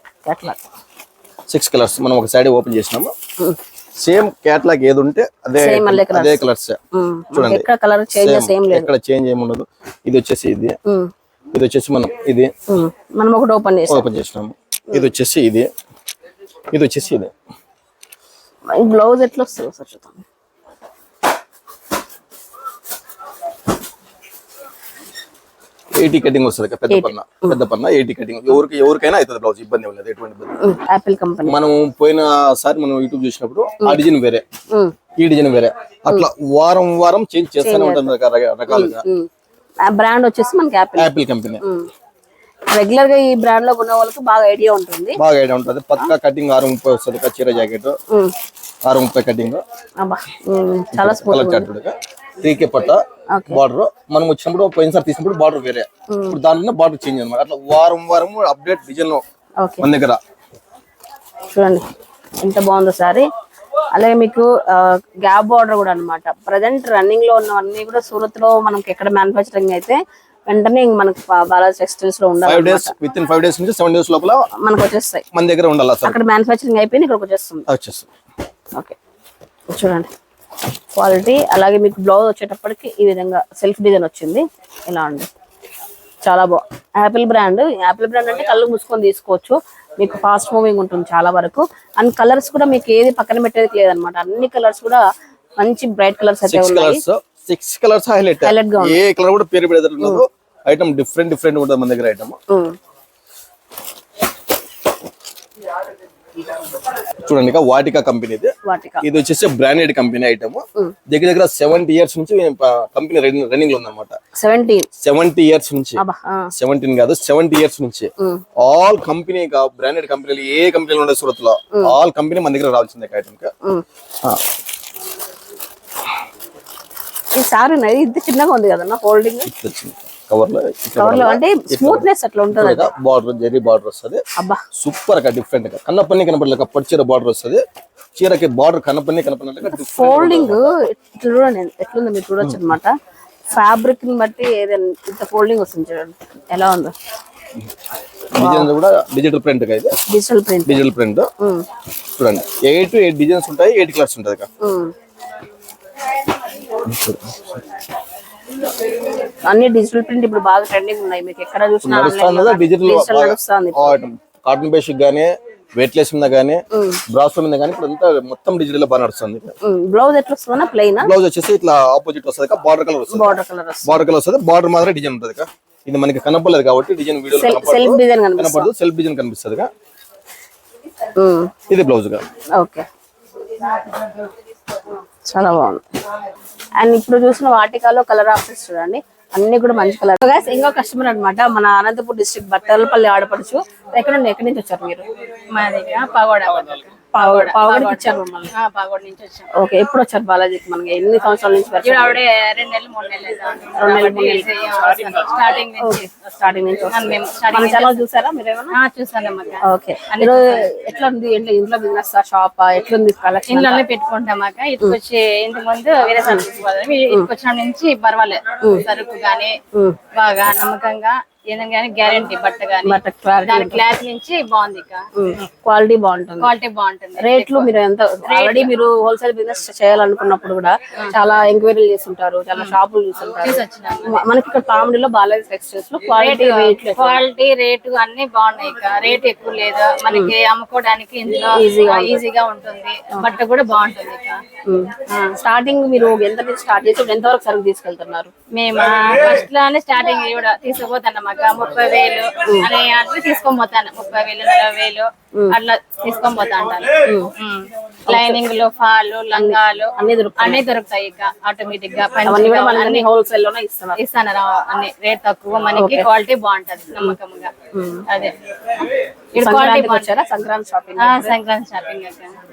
S3: సిక్స్ కలర్స్ మనం ఒక సైడ్ ఓపెన్ చేసినాము. సేమ్ క్యాట్లాగ్ ఏది ఉంటే అదే అదే కలర్స్. చూడండి.
S1: ఎక్కడ కలర్ చేంజెస్ ఏం లేదు.
S3: ఎక్కడ చేంజ్ ఏమి ఉండదు. ఇది వచ్చేసి ఇది. ఇది వచ్చేసి మనం ఇది.
S1: మనం ఒకటి ఓపెన్ చేసాం
S3: ఓపెన్ చేసినాము. ఇది వచ్చేసి ఇది. ఇది వచ్చేసి ఇది.
S1: బ్లౌజ్ ఎట్లా వస్తుంది సార్ చూద్దాం.
S3: ఎయిటీ కటింగ్ వస్తుంది పెద్ద పన్న పెద్ద పన్న ఎయిటీ కటింగ్. ఎవరికి ఎవరికైనా అవుతుంది బ్లౌజ్ ఇబ్బంది లేదు ఎటువంటి
S1: యాపిల్ కంపెనీ
S3: మనం పోయిన సారి మనం యూట్యూబ్ చూసినప్పుడు ఆ డిజైన్ వేరే. ఈ డిజైన్ వేరే. అట్లా వారం వారం చేంజ్ చేస్తూనే ఉంటుంది రక- రకాలుగా.
S1: బ్రాండ్ వచ్చేసి మనకి యాపిల్
S3: యాపిల్ కంపెనీ
S1: రెగ్యులర్గా ఈ బ్రాండ్లో ఉన్న వాళ్ళకి బాగా ఐడియా ఉంటుంది.
S3: బాగా ఐడియా ఉంటుంది. పక్కా కటింగ్ ఆరు ముప్పై వస్తుంది చీర జాకెట్. ఆరు ముప్పై కటింగ్.
S1: చాలా smooth
S3: colour chart three K పట్ట. బార్డర్ మనం వచ్చినప్పుడు పోయినసారి తీసినప్పుడు బార్డర్ వేరే. ఇప్పుడు దాంట్లో బార్డర్ చేంజ్ అనమాట అట్లా వారం వారం అప్డేట్ డిజైన్ మన దగ్గర.
S1: చూడండి ఎంత బాగుందో సారీ. అలాగే మీకు గ్యాప్ బార్డర్ కూడా అన్నమాట. ప్రజెంట్ రన్నింగ్లో ఉన్నవన్నీ కూడా సూరత్లో మనకి ఎక్కడ మ్యానుఫ్యాక్చరింగ్ అయితే వెంటనే మనకి బాలాజీ టెక్స్టైల్స్లో ఉండాలి
S3: five days within five days నుంచి సెవెన్ డేస్ లోపల
S1: మనకు వచ్చేస్తాయి.
S3: మన దగ్గర ఉండాలి
S1: అక్కడ మ్యానుఫ్యాక్చరింగ్ అయిపోయింది ఇక్కడికి వచ్చేస్తుంది.
S3: వచ్చేస్తుంది.
S1: ఓకే. చూడండి. క్వాలిటీ అలాగే మీకు బ్లౌజ్ వచ్చేటప్పటికి ఈ విధంగా సెల్ఫ్ డిజైన్ వచ్చింది. ఇలా అండి చాలా బాగుంది యాపిల్ బ్రాండ్. యాపిల్ బ్రాండ్ అంటే కళ్ళు మూసుకొని తీసుకోవచ్చు. మీకు ఫాస్ట్ మూవింగ్ ఉంటుంది చాలా వరకు. అండ్ కలర్స్ కూడా మీకు ఏది పక్కన పెట్టేది లేదనమాట. అన్ని కలర్స్ కూడా మంచి బ్రైట్ కలర్స్ అయితే
S3: సిక్స్
S1: ఉన్నాయి.
S3: Colours six colours highlight
S1: Highlight గా
S3: ఏ కలర్ కూడా పేరు పెడతారు ఐటమ్ డిఫరెంట్ డిఫరెంట్ ఉంటుంది మన దగ్గర ఐటమ్ చూడండి వాటికా కంపెనీది
S1: వాటిక.
S3: ఇది వచ్చేసి బ్రాండెడ్ కంపెనీ ఐటమ్ దగ్గర దగ్గర సెవెంటీ ఇయర్స్ నుంచి కంపెనీ రన్నింగ్లో ఉందన్నమాట. సెవెంటీ ఇయర్స్ నుంచి. సెవెంటీన్ కాదు సెవెంటీ ఇయర్స్ నుంచి. ఆల్ కంపెనీ బ్రాండెడ్ కంపెనీలు ఏ కంపెనీలు ఉండే సూరత్లో ఆల్ కంపెనీ మన దగ్గర రావాల్సిందే ఐటమ్.
S1: ఈ సారీ ఇంత చిన్నగా ఉంది కదన్నా హోల్డింగ్ కవర్లో కవర్లో అంటే స్మూత్నెస్ అట్లా ఉంటుంది
S3: బార్డర్ జెరీ బార్డర్ వస్తుంది.
S1: అబ్బా.
S3: సూపర్గా డిఫరెంట్గా. కన్నపన్ని కనపడలేక పట్టు చీర బార్డర్ వస్తుంది. చీరకి బార్డర్ కన్నపన్ని కనపడలేక
S1: ఫోల్డింగ్ ఇట్లా చూడండి ఎట్లుందో మీరు చూడొచ్చు అనమాట ఫ్యాబ్రిక్ని బట్టి ఏదైనా ఇంత ఫోల్డింగ్ వస్తుంది చూడండి. ఎలా ఉందో.
S3: డిజైన్స్ కూడా డిజిటల్ ప్రింట్ ఇది.
S1: డిజిటల్ ప్రింట్
S3: డిజిటల్ ప్రింట్ చూడండి. ఎయిట్ ఎయిట్ డిజైన్స్ ఉంటాయి ఎయిట్ కలర్స్ ఉంటుంది.
S1: అన్ని డిజిటల్ ప్రింట్ ఇప్పుడు బాగా ట్రెండింగ్ ఉన్నాయి. మీకు ఎక్కడ చూసినా
S3: నడుస్తుంది డిజిటల్
S1: నడుస్తుంది
S3: కాటన్ బేసిక్ గానీ వెయిట్ లెస్ మీద గానీ బ్రాస్ మీద గానీ ఇప్పుడు అంతా మొత్తం డిజిటల్ బాగా నడుస్తుంది
S1: బ్లౌజ్ ఎట్లా వస్తుందా ప్లెయిన్
S3: బ్లౌజ్ వచ్చేసి ఇట్లా ఆపోజిట్ వస్తుంది బార్డర్ కలర్ వస్తుంది.
S1: బార్డర్ కలర్ వస్తుంది.
S3: బార్డర్ కలర్ వస్తుంది. బార్డర్ మాత్రం డిజైన్ ఉంటుంది. ఇది మనకి కనపడలేదు కాబట్టి డిజైన్ వీడియో
S1: సెల్ఫ్ డిజైన్ కనిపిస్తుంది
S3: కనపడదు సెల్ఫ్ డిజైన్ కనిపిస్తుంది. ఇది బ్లౌజ్గా.
S1: ఓకే. చాలా బాగుంది. అండ్ ఇప్పుడు చూసిన వాటికాలో కలర్ ఆప్షన్స్ చూడండి. అన్ని కూడా మంచి కలర్ గైస్ ఇంకో కస్టమర్ అన్నమాట మన అనంతపూర్ డిస్ట్రిక్ట్ బట్టలపల్లి ఆడపడుచు. ఎక్కడ నుండి ఎక్కడి నుంచి వచ్చారు మీరు?
S4: మా దగ్గర పగోడా
S1: పావు- పావుగడికి ఇచ్చారు మమ్మల్ని.
S4: పగోడ నుంచి వచ్చాం.
S1: ఓకే ఎప్పుడు వచ్చారు బాలాజీకి మనకి? ఎన్ని సంవత్సరాల నుంచి
S4: ఆవిడే రెండు నెలలు మూడు నెలలు
S1: రెండు నెలలు, మూడు నెలలు.
S4: స్టార్టింగ్ నుంచి
S1: స్టార్టింగ్ నుంచి. మన ఛానల్ చూసారా మీరు ఏమన్నా
S4: ఆ, చూసాను అక్క
S1: ఓకే ఎట్లా ఉంది ఇంట్లో ఇంట్లో బిజినెస్ షాప్ ఎట్లుంది కలెక్షన్
S4: ఇంట్లోనే పెట్టుకుంటాం అక్క. ఇటుకు వచ్చి ఇంటి ముందు వేరే సరుకు తీసుకోవాలి ఇటుకు వచ్చిన నుంచి పర్వాలేదు. సరుకు గానీ బాగా నమ్మకంగా గ్యారంటీ బట్ట గానీ
S1: బట్ క్లారిటీ
S4: క్లాత్ నుంచి బాగుంది
S1: క్వాలిటీ బాగుంటుంది.
S4: క్వాలిటీ బాగుంటుంది.
S1: రేట్లు మీరు ఎంత ఆల్రెడీ మీరు హోల్సేల్ బిజినెస్ చేయాలనుకున్నప్పుడు కూడా చాలా ఎంక్వైరీలు చేస్తుంటారు చాలా షాపులు చూస్తుంటారు. మనకి ఇక్కడ పామిడిలో బాలాజీ టెక్స్టైల్స్లో క్వాలిటీ రేట్
S4: క్వాలిటీ రేటు అన్ని బాగున్నాయి రేట్ ఎక్కువ లేదు? మనకి అమ్ముకోవడానికి ఇందులో ఈజీగా ఉంటుంది. బట్ట కూడా బాగుంటుంది
S1: స్టార్టింగ్ మీరు ఎంత స్టార్ట్ చేసి ఎంత వరకు సరుకు తీసుకెళ్తున్నారు?
S4: మేము ఫస్ట్లోనే స్టార్టింగ్ కూడా తీసుకుపోతున్నాం అక్క ముప్పై వేలు అని అట్లా తీసుకొని పోతాను. ముప్పై వేలు నలభై వేలు. అట్లా తీసుకొని పోతా అంటాను లైనింగ్లో ఫాలు లంగాలు
S1: అన్ని దొరుకుతాయి.
S4: అన్ని దొరుకుతాయి ఇక
S1: ఆటోమేటిక్గా మనకి హోల్సేల్లోనే ఇస్తున్నారు.
S4: ఇస్తాను రా అన్ని రేట్ తక్కువ మనకి క్వాలిటీ బాగుంటది నమ్మకంగా. అదే.
S1: సంక్రాంతి షాపింగ్
S4: సంక్రాంతి షాపింగ్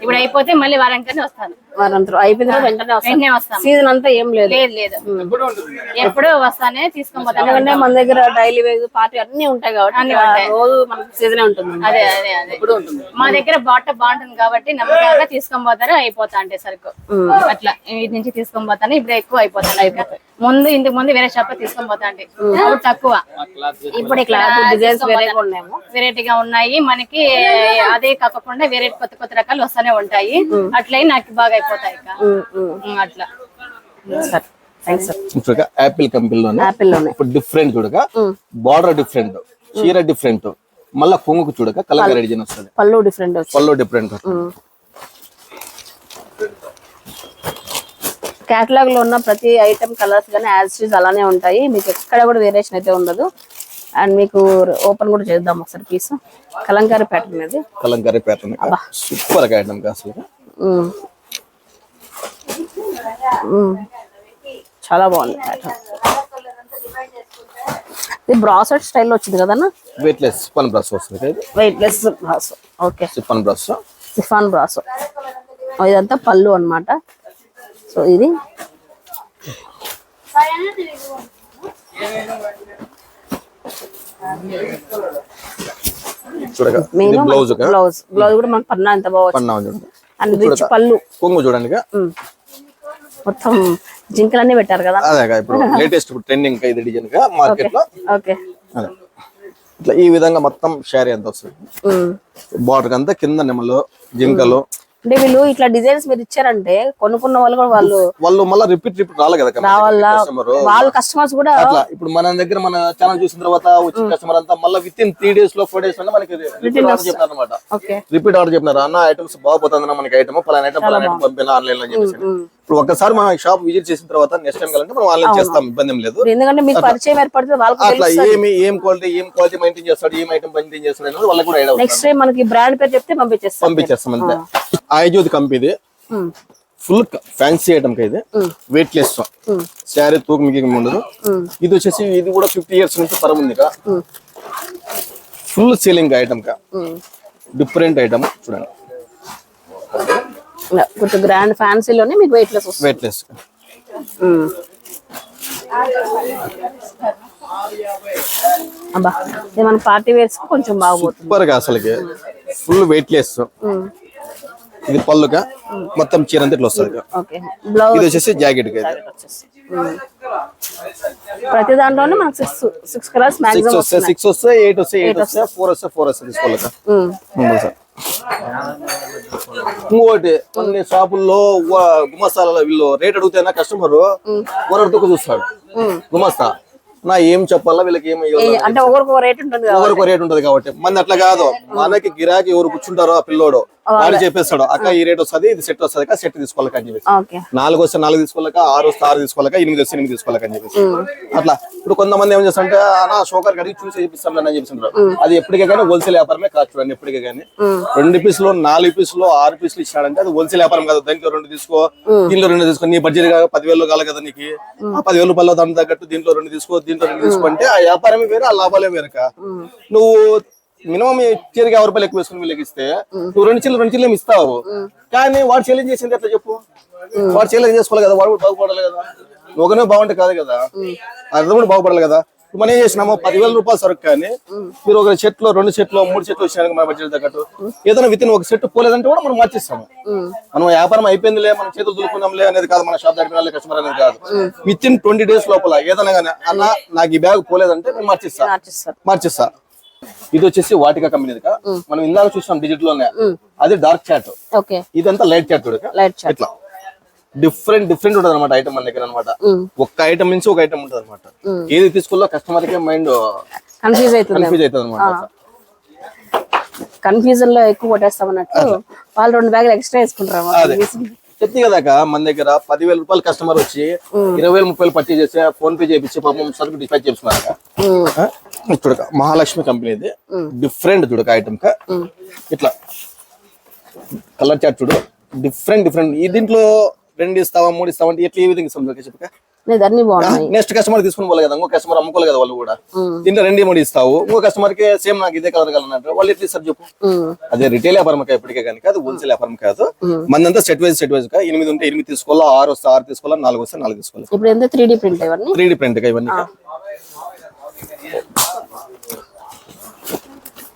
S4: ఇప్పుడు అయిపోతే మళ్ళీ వారానికనే వస్తాను.
S1: వారంతరం అయిపోయిన వెంటనే
S4: వెంటనే
S1: సీజన్ అంతా ఏం లేదు.
S4: లేదు లేదు. ఎప్పుడు వస్తానే తీసుకొని పోతాను.
S1: ఎందుకంటే మన దగ్గర డైలీ వేజ్ పార్టీ అన్ని ఉంటాయి కాబట్టి రోజు మనకి సీజనే ఉంటుంది
S4: అదే అదే అదే. మా దగ్గర బాట బాగుంటుంది కాబట్టి నమ్మకంగా తీసుకొని పోతారు అయిపోతా అంటే సరుకు అట్లా వీటి నుంచి తీసుకొని పోతాను ఇప్పుడు ఎక్కువ అయిపోతాను అయిపోతాయి ముందు ఇంతకు ముందు వేరే షాప్ తీసుకొని పోతా అంటే తక్కువ. ఇప్పుడు
S1: డిజైన్స్
S4: వెరైటీగా ఉన్నాయి. మనకి అదే కాకుండా వేరే కొత్త కొత్త రకాలు వస్తూనే ఉంటాయి. అట్లయి నాకు బాగా అయిపోతాయి అట్లా.
S3: యాపిల్ కంపెనీలోనే
S1: లోనే.
S3: ఇప్పుడు డిఫరెంట్ చూడక బార్డర్ డిఫరెంట్ చీర డిఫరెంట్ మళ్ళా కొంగుకు చూడక కలర్ డిజైన్ వస్తుంది.
S1: పళ్ళు డిఫరెంట్
S3: పళ్ళు డిఫరెంట్
S1: కేటలాగ్లో ఉన్న ప్రతి ఐటమ్ కలర్స్ కానీ యాజ్ ఇస్ అలానే ఉంటాయి. మీకు ఎక్కడ కూడా వేరియేషన్ అయితే ఉండదు. అండ్ మీకు ఓపెన్ కూడా చేద్దాం ఒకసారి పీస్ కలంకారీ ప్యాటర్న్ ఇది.
S3: కలంకారీ ప్యాటర్న్ సూపర్గా ఐటమ్ అసలు.
S1: చాలా బాగుంది ప్యాటర్న్ ఇది బ్రాసెట్ స్టైల్లో వచ్చింది కదన్నా?
S3: వెయిట్ లెస్ సిఫాన్ బ్రష్ వస్తుంది
S1: వెయిట్ లెస్ బ్రాసో. ఓకే.
S3: సిఫాన్ బ్రష్
S1: సిఫాన్ బ్రాసో. ఇదంతా పళ్ళు అన్నమాట. సో ఇది.
S3: బ్లౌజ్
S1: బ్లౌజ్ బ్లౌజ్ కూడా మనకు పన్నా ఎంత బాగా
S3: పన్నా చూడండి
S1: అండ్ పళ్ళు.
S3: కొంగు చూడండి.
S1: మొత్తం జింకలన్నీ పెట్టారు కదా?
S3: అదే ఇప్పుడు లేటెస్ట్ ఇప్పుడు ట్రెండింగ్ ఇది డిజైన్గా మార్కెట్లో
S1: ఓకే.
S3: ఇట్లా ఈ విధంగా మొత్తం షారీ అంత వస్తుంది. బార్డర్ అంతా కింద నెమలు జింకలు.
S1: అంటే వీళ్ళు ఇట్లా డిజైన్స్ మీరు ఇచ్చారంటే కొనుక్కున్న వాళ్ళు కూడా వాళ్ళు
S3: వాళ్ళు మళ్ళీ రిపీట్ రిపీట్ రాలే కదా
S1: వాళ్ళ కస్టమర్స్ కూడా
S3: అట్లా ఇప్పుడు మన దగ్గర మన ఛానల్ చూసిన తర్వాత వచ్చిన కస్టమర్ అంతా మళ్ళీ విత్ ఇన్ త్రీ డేస్లో ఫోర్ డేస్లో మనకి రిపీట్ ఆర్డర్ చెప్పినారు అనమాట
S1: ఓకే.
S3: రిపీట్ ఆర్డర్ చెప్పినారు. అన్న ఐటమ్స్ బాగుపోతుంది మనకి ఐటమ్ పలానా ఐటమ్ పలానా ఐటమ్ పంపిన ఆన్లైన్లో చెప్పేసి. ఇప్పుడు ఒక్కసారి మనం షాప్ విజిట్ చేసిన తర్వాత నెక్స్ట్ టైం కావాలంటే మనం ఆన్లైన్ చేస్తాం ఇబ్బంది లేదు.
S1: ఎందుకంటే మీకు పరిచయం ఏర్పడుతుంది వాళ్ళకి
S3: అట్లా ఏమి ఏం క్వాలిటీ ఏం క్వాలిటీ మెయింటైన్ చేస్తాడు ఏం ఐటమ్ మెయింటైన్ చేస్తాడు అనేది వాళ్ళకి కూడా ఐడియా
S1: నెక్స్ట్ టైం మనకి బ్రాండ్ పేరు చెప్తే పంపించేస్తాం.
S3: పంపించేస్తాం అంతే. Ayujyothi company. Full fancy item ఇది. వెయిట్ లెస్ శారీ తూకం మీకు ఉండదు. ఇది వచ్చేసి ఇది కూడా ఫిఫ్టీ ఇయర్స్ నుంచి పరం ఉంది ఫుల్ సీలింగ్ ఐటమ్ కా. డిఫరెంట్ ఐటమ్ చూడండి.
S1: కొంచెం గ్రాండ్ ఫ్యాన్సీలోనే మీకు వెయిట్ లెస్ వస్తుంది.
S3: Weight less.
S1: అబ్బా ఇది మన పార్టీ వేర్స్ కొంచెం బాగుపోతుంది.
S3: సూపర్గా అసలుకి. Full weight less. ఇది పళ్ళుగా మొత్తం చీర అంతా ఇట్లా వస్తుంది. ఇది వచ్చేసి జాకెట్.
S1: ప్రతి దాంట్లోనే మనకు six six colours
S3: six
S1: maximum
S3: వస్తే సిక్స్ వస్తే ఎయిట్ వస్తే ఎయిట్ వస్తే ఫోర్ వస్తే ఫోర్ వస్తే తీసుకోవాలి ఇంకోటి కొన్ని షాపుల్లో గుమస్తాలలో వీళ్ళు రేట్ అడిగితేనా కస్టమర్ వరకు చూస్తాడు. గుమస్తా. నా ఏం చెప్పాలా వీళ్ళకి ఏం ఇవ్వాలా?
S1: అంటే ఒకరికి రేట్ ఉంటుంది కదా
S3: ఎవరికి రేట్ ఉంటది కాబట్టి. మంది అట్లా కాదు. మనకి గిరాకీ ఎవరు కూర్చుంటారో ఆ పిల్లోడు. వాడు చెప్పేస్తాడు అక్క ఈ రేట్ వస్తది ఇది సెట్ వస్తది సెట్ తీసుకోవాలి అని చెప్పేసి. నాలుగు వస్తే నాలుగు తీసుకోలేక ఆరు వస్తే ఆరు తీసుకోలేక ఎనిమిది వస్తే ఎనిమిది తీసుకోలేక అని చెప్పేసి. అట్లా. ఇప్పుడు కొంతమంది ఏం చేస్తారంటే అన్న షోకర్ అడిగి చూసి చేపిస్తాం అని చెప్తుంటారు అది ఎప్పటికే కానీ హోల్సేల్ వ్యాపారమే కాదు చూడండి ఎప్పటికే కానీ. రెండు పీసులు నాలుగు పీసులు ఆరు పీసులు ఇచ్చినాడంటే అది హోల్సేల్ వ్యాపారం కాదు. దాంట్లో రెండు తీసుకో దీంట్లో రెండు తీసుకో. నీ బడ్జెట్ పదివేలు కావాలి కదా నీకు. ఆ పదివేల రూపాయలు దాని తగ్గట్టు దీంట్లో రెండు తీసుకో దీంట్లో రెండు తీసుకో అంటే ఆ వ్యాపారమే వేరే ఆ లాభాలే వేరక. నువ్వు మినిమం చీరకి యాభై రూపాయలు ఎక్కువ వేసుకుని వీళ్ళకి ఇస్తే నువ్వు రెండు చీరలు రెండు చీరలు ఇస్తావు? కానీ వాడు చెల్లింగ్ చేసింది ఎట్లా చెప్పు? వాడు చెల్లింగ్ చేసుకోవాలి కదా? వాడు కూడా బాగుపడాలి కదా? ఒకనే బాగుంటే కాదు కదా? అర్థం కూడా బాగుపడాలి కదా? మనం ఏం చేసినాము పదివేల రూపాయలు సరుకు కానీ మీరు ఒక చెట్లు రెండు చెట్లు మూడు చెట్లు వచ్చినాక మన బడ్జెట్ తగ్గట్టు ఏదైనా విత్ ఒక చెట్టు పోలేదంటే కూడా మనం మార్చిస్తాము. మనం వ్యాపారం అయిపోయిందిలే మన చేతులు దులుపుకున్నాంలే అనేది కాదు మన షాప్ దగ్గర కస్టమర్ అనేది కాదు. విత్ ఇన్ ట్వంటీ డేస్ లోపల ఏదైనా కానీ అన్న నాకు ఈ బ్యాగ్ పోలేదంటే నేను మార్చిస్తా. మార్చిస్తా. ఇది వచ్చేసి వాటికా కంపెనీ మనం ఇందాక చూసాం డిజిటల్లోనే. అది డార్క్ చాట్ ఇదంతా లైట్ చాట్ చూడక
S1: లైట్ చాట్
S3: ఇట్లా. డిఫరెంట్ డిఫరెంట్ ఉంటుంది అనమాట ఐటమ్ మన దగ్గర అనమాట ఒక్క ఐటమ్ నుంచి ఒక ఐటమ్ ఉంటుంది అనమాట ఏది తీసుకోవాలో కస్టమర్కి మైండ్
S1: కన్ఫ్యూజ్ అవుతుంది?
S3: కన్ఫ్యూజ్ అవుతుంది అనమాట
S1: కన్ఫ్యూజన్లో ఎక్కువ కొట్టేస్తాం అన్నట్టు. వాళ్ళు రెండు బ్యాగులు ఎక్స్ట్రా వేసుకుంటారు
S3: చెప్తే కదా మన దగ్గర పదివేల రూపాయలు కస్టమర్ వచ్చి ఇరవై వేలు ముప్పై వేలు పర్చేజ్ చేస్తే ఫోన్ పే చేపించి పాపం సరుకు డిస్పాచ్ చేసుకున్నారు చూడక మహాలక్ష్మి కంపెనీ ఇది. డిఫరెంట్ చూడక ఐటమ్ కా. ఇట్లా. కలర్ చార్ట్ చూడు. డిఫరెంట్ డిఫరెంట్ ఈ దీంట్లో రెండు ఇస్తావా మూడు ఇస్తావా అంటే ఎట్లా ఏ విధంగా ఇస్తాం చెప్పక నెక్స్ట్ కస్టమర్ తీసుకుని పోవాలి కదా ఇంకో కస్టమర్ అమ్ముకోవాలి కదా వాళ్ళు కూడా. దీంట్లో రెండు మూడు ఇస్తావు ఇంకో కస్టమర్కి సేమ్ నాకు ఇదే కలర్ కలర్ వాళ్ళు ఎట్లా ఇస్తారు చెప్పు. అదే రిటైల్ వ్యాపారం ఎప్పటికే కానీ కాదు హోల్సేల్ వ్యాపారం కాదు. మందంతా సెట్ వైజ్ సెట్ వైజ్గా ఎనిమిది ఉంటే ఎనిమిది తీసుకోవాలా ఆరు వస్తే ఆరు తీసుకోవాలా నాలుగు వస్తే నాలుగు తీసుకోవాలి.
S1: Three D print
S3: three D print ఇవన్నీ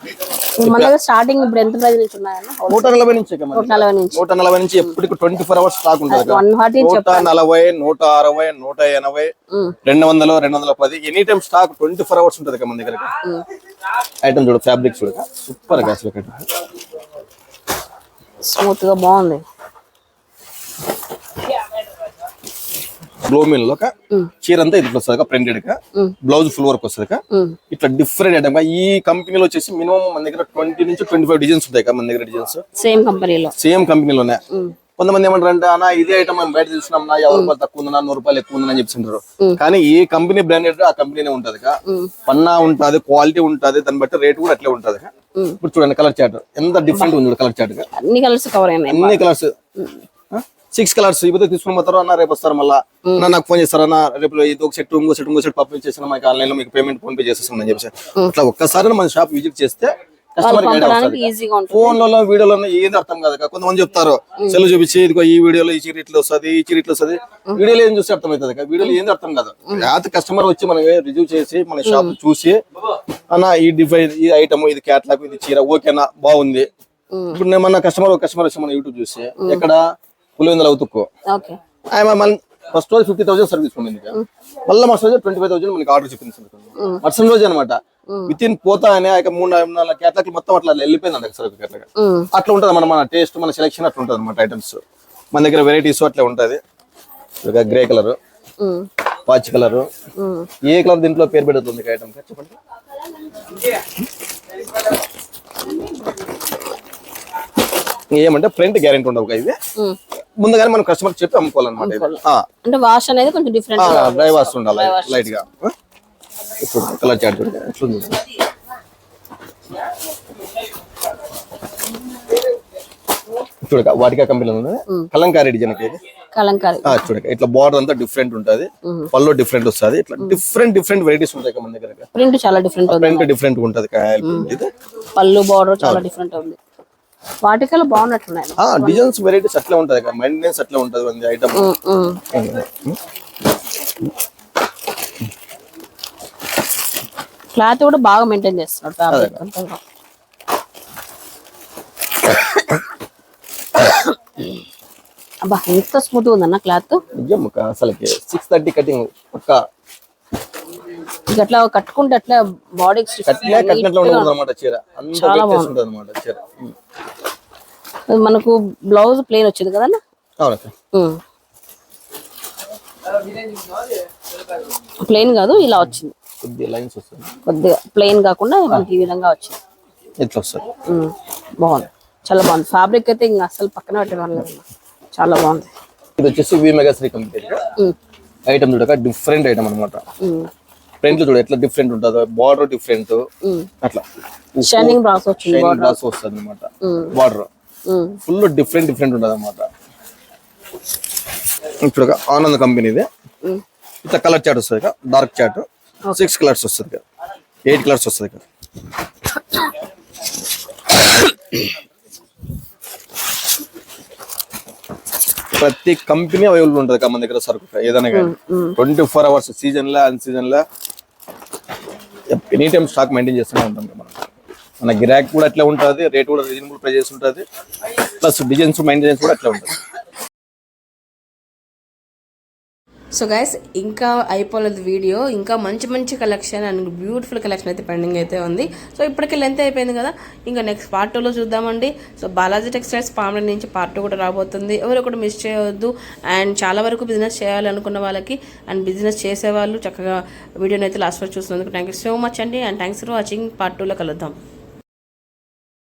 S1: ఇప్పుడు మన దగ్గర స్టార్టింగ్ ఇప్పుడు ఎంత ప్రైస్ నుంచి ఉన్నాయన్న?
S3: నూట నలభై నుంచి.
S1: నూట నలభై నుంచి.
S3: నూట నలభై నుంచి ఎప్పటికి ట్వంటీ ఫోర్ అవర్స్ స్టాక్ ఉంటుంది
S1: వన్ ఫార్టీ
S3: నూట నలభై నూట అరవై నూట ఎనభై రెండు వందలు రెండు వందల పది any time stock twenty four hours ఉంటుంది మన దగ్గర ఐటమ్ చూడు ఫ్యాబ్రిక్ చూడక సూపర్గా అసలు
S1: స్మూత్గా బాగుంది.
S3: గ్లోమిన్లో చీర అంతా ఇట్లా వస్తుంది ప్రింటెడ్గా బ్లౌజ్ ఫుల్ వర్క్ వస్తుంది. ఇట్లా డిఫరెంట్ ఐటమ్ ఈ కంపెనీలో వచ్చేసి మినిమం మన దగ్గర ట్వంటీ నుంచి ట్వంటీ ఫైవ్ డిజైన్స్ ఉంటాయి మన దగ్గర డిజైన్స్
S1: సేమ్ కంపెనీలో
S3: సేమ్ కంపెనీలోనే కొంతమంది ఏమంటారు అంటే అన్న ఇదే ఐటమ్ మేము బయట చూసినాం నా యాభై రూపాయలు తక్కువ ఉందన్నా నూరు రూపాయలు ఎక్కువ ఉందని చెప్తుంటారు. కానీ ఏ కంపెనీ బ్రాండెడ్ ఆ కంపెనీనే ఉంటది. పన్నా ఉంటది క్వాలిటీ ఉంటది దాన్ని బట్టి రేట్ కూడా అట్లే ఉంటది. ఇప్పుడు చూడండి కలర్ చార్ట్ ఎంత డిఫరెంట్ ఉంది కలర్ చార్ట్గా
S1: అన్ని కలర్స్ కవర్
S3: అన్ని కలర్స్ సిక్స్ కలర్స్ ఇప్పుడు తీసుకుని పోతారు అన్న రేపు వస్తారు మళ్ళా. అన్న నాకు ఫోన్ చేస్తారన్న రేపు ఇది ఒక సెట్ ఇంకో సెట్ ఇంకో సెట్ పంపింగ్ చేసిన మాకు ఆన్లైన్లో మీకు పేమెంట్ ఫోన్ పే చేసేస్తామని చెప్పేసి. అట్లా ఒక్కసారి మన షాప్ విజిట్ చేస్తే
S1: ఉంటుంది.
S3: ఫోన్లలో వీడియోలలో ఏది అర్థం కాదు. కొంతమంది చెప్తారు సెల్ చూపించి ఇదిగో ఈ వీడియోలో ఈ చీర ఇట్లా వస్తుంది ఈ చీర ఇట్లా వస్తుంది. వీడియోలో ఏం చూస్తే అర్థం అవుతుంది. వీడియోలో ఏంది అర్థం కాదు. లేకపోతే కస్టమర్ వచ్చి మనకి రివ్యూ చేసి మన షాప్ చూసి అన్న ఈ డిఫైన్ ఈ ఐటమ్ ఇది క్యాట్లాగ్ ఇది చీర ఓకేనా? బాగుంది. ఇప్పుడు నేను మన కస్టమర్ ఒక కస్టమర్ వచ్చి మన యూట్యూబ్ చూసి ఎక్కడ? పులివెందుల అవుతుక్కో
S1: ఓకే.
S3: ఆమె మన ఫస్ట్ రోజు ఫిఫ్టీ థౌసండ్ సర్వీస్ ఉండింది మళ్ళీ మస్ట్ రోజు ట్వంటీ ఫైవ్ థౌసండ్ మనకి ఆర్డర్ చెప్పింది మరుసటి రోజు అనమాట విత్ ఇన్ పోతా అనే ఆ మూడు నాలుగు క్యాట్లాగ్ మొత్తం అట్లా వెళ్ళిపోయింది సరుకు క్యాట్లాగ్ అట్లా ఉంటుంది మన మన టేస్ట్ మన సెలెక్షన్ అట్లా ఉంటుంది అనమాట ఐటమ్స్ మన దగ్గర వెరైటీస్ అట్లా ఉంటది. ఇక గ్రే కలర్ పాచి కలర్ ఏ కలర్ దీంట్లో పేరు పెడుతుంది ఐటమ్ చెప్పండి. ఏమంటే ఫ్రంట్ గ్యారెంటీ ఉండవు ఇవి ముందుగానే మనం కస్టమర్ చెప్పి అమ్ముకోవాలన్నమాట ఇది.
S1: అంటే వాష్ అనేది కొంచెం డిఫరెంట్
S3: డ్రై వాష్ ఉండాలి. లైట్గా. ఇప్పుడు కలర్ చాట్ చూడండి చూడక వాటికా కంపెనీ ఉంది కలంకారీ డిజైన్ ఇది.
S1: కలంకారీ.
S3: చూడక. ఇట్లా బార్డర్ అంతా డిఫరెంట్ ఉంటది. పళ్ళు డిఫరెంట్ వస్తది. ఇట్లా డిఫరెంట్ డిఫరెంట్ వెరైటీస్ ఉంటాయి మన దగ్గర.
S1: ప్రింట్ చాలా డిఫరెంట్
S3: ప్రింట్ డిఫరెంట్ ఉంటది. ఇది.
S1: పళ్ళు బార్డర్ చాలా డిఫరెంట్ ఉంది. వాటికల్లా బాగున్నట్టున్నాయి.
S3: ఆ డిజైన్స్ వెరైటీస్ అట్లా ఉంటది మెయింటెనెన్స్ అట్లా ఉంటది మన ఐటమ్
S1: క్లాత్ కూడా బాగా మెయింటైన్ చేస్తున్నాడు ఫ్యాబ్రిక్. అబ్బా ఎంత స్మూత్ ఉందన్న క్లాత్?
S3: నిజం అసలుకి సిక్స్ థర్టీ కటింగ్
S1: ఇక అట్లా కట్టుకుంటే అట్లా బాడీ
S3: కట్టినా కట్టినట్లు ఉండదు అనమాట చీర. అంత చీర.
S1: మనకు బ్లౌజ్ ప్లేన్ వచ్చింది కదన్న?
S3: అవునక్క
S1: ప్లేన్ కాదు ఇలా వచ్చింది.
S3: కొద్దిగా
S1: ప్లేన్ కాకుండా మనకి ఈ విధంగా వచ్చింది.
S3: ఇట్లా వస్తుంది
S1: బాగుంది. చాలా బాగుంది. ఫ్యాబ్రిక్ అయితే ఇంకా అసలు పక్కన పెట్టగలను చాలా బాగుంది.
S3: ఇది వచ్చేసి వి మెగాశ్రీ కంపెనీ ఐటమ్ చూడక డిఫరెంట్ ఐటమ్ అనమాట
S1: ఉమ్,
S3: ప్రింట్ చూడ ఎట్లా డిఫరెంట్ ఉంటుందో బార్డర్ డిఫరెంట్ అట్లా.
S1: షైనింగ్ బ్రాస్
S3: వస్తుంది బార్డర్ ఫుల్ డిఫరెంట్ డిఫరెంట్ ఉంటుంది అనమాట చూడక ఆనంద్ కంపెనీది
S1: ఉమ్.
S3: ఇట్లా కలర్ చాట్ వస్తుంది డార్క్ చాట్ సిక్స్ కలర్స్ వస్తుంది ఎయిట్ కలర్స్ వస్తుంది ప్రతి కంపెనీ అవైలబుల్ ఉంటుంది మన దగ్గర సరుకు ఏదైనా కానీ. ట్వంటీ ఫోర్ అవర్స్ సీజన్ లా అన్ సీజన్ లా ఎనీ టైం స్టాక్ మెయింటైన్ చేస్తూనే ఉంటాం కదా మనం. మన గిరాక్ కూడా అట్లా ఉంటుంది రేట్ కూడా రీజనబుల్ ప్రైజెస్ ఉంటుంది ప్లస్ డిజైన్స్ మెయింటెనెన్స్ కూడా అట్లా ఉంటుంది.
S1: సో గైస్ ఇంకా అయిపోలేదు వీడియో ఇంకా మంచి మంచి కలెక్షన్ అండ్ బ్యూటిఫుల్ కలెక్షన్ అయితే పెండింగ్ అయితే ఉంది. సో ఇప్పటికి లెంత్ అయిపోయింది కదా ఇంకా నెక్స్ట్ పార్ట్ టూలో చూద్దామండి. సో బాలాజీ టెక్స్టైల్స్ పామ్ల నుంచి పార్ట్ టూ కూడా రాబోతుంది. ఎవరు కూడా మిస్ చేయవద్దు. అండ్ చాలా వరకు బిజినెస్ చేయాలనుకున్న వాళ్ళకి అండ్ బిజినెస్ చేసేవాళ్ళు చక్కగా వీడియోని అయితే లాస్ట్ వరకు చూసినందుకు థ్యాంక్ యూ సో మచ్ అండి. And thanks for watching part టూలో కలుద్దాం.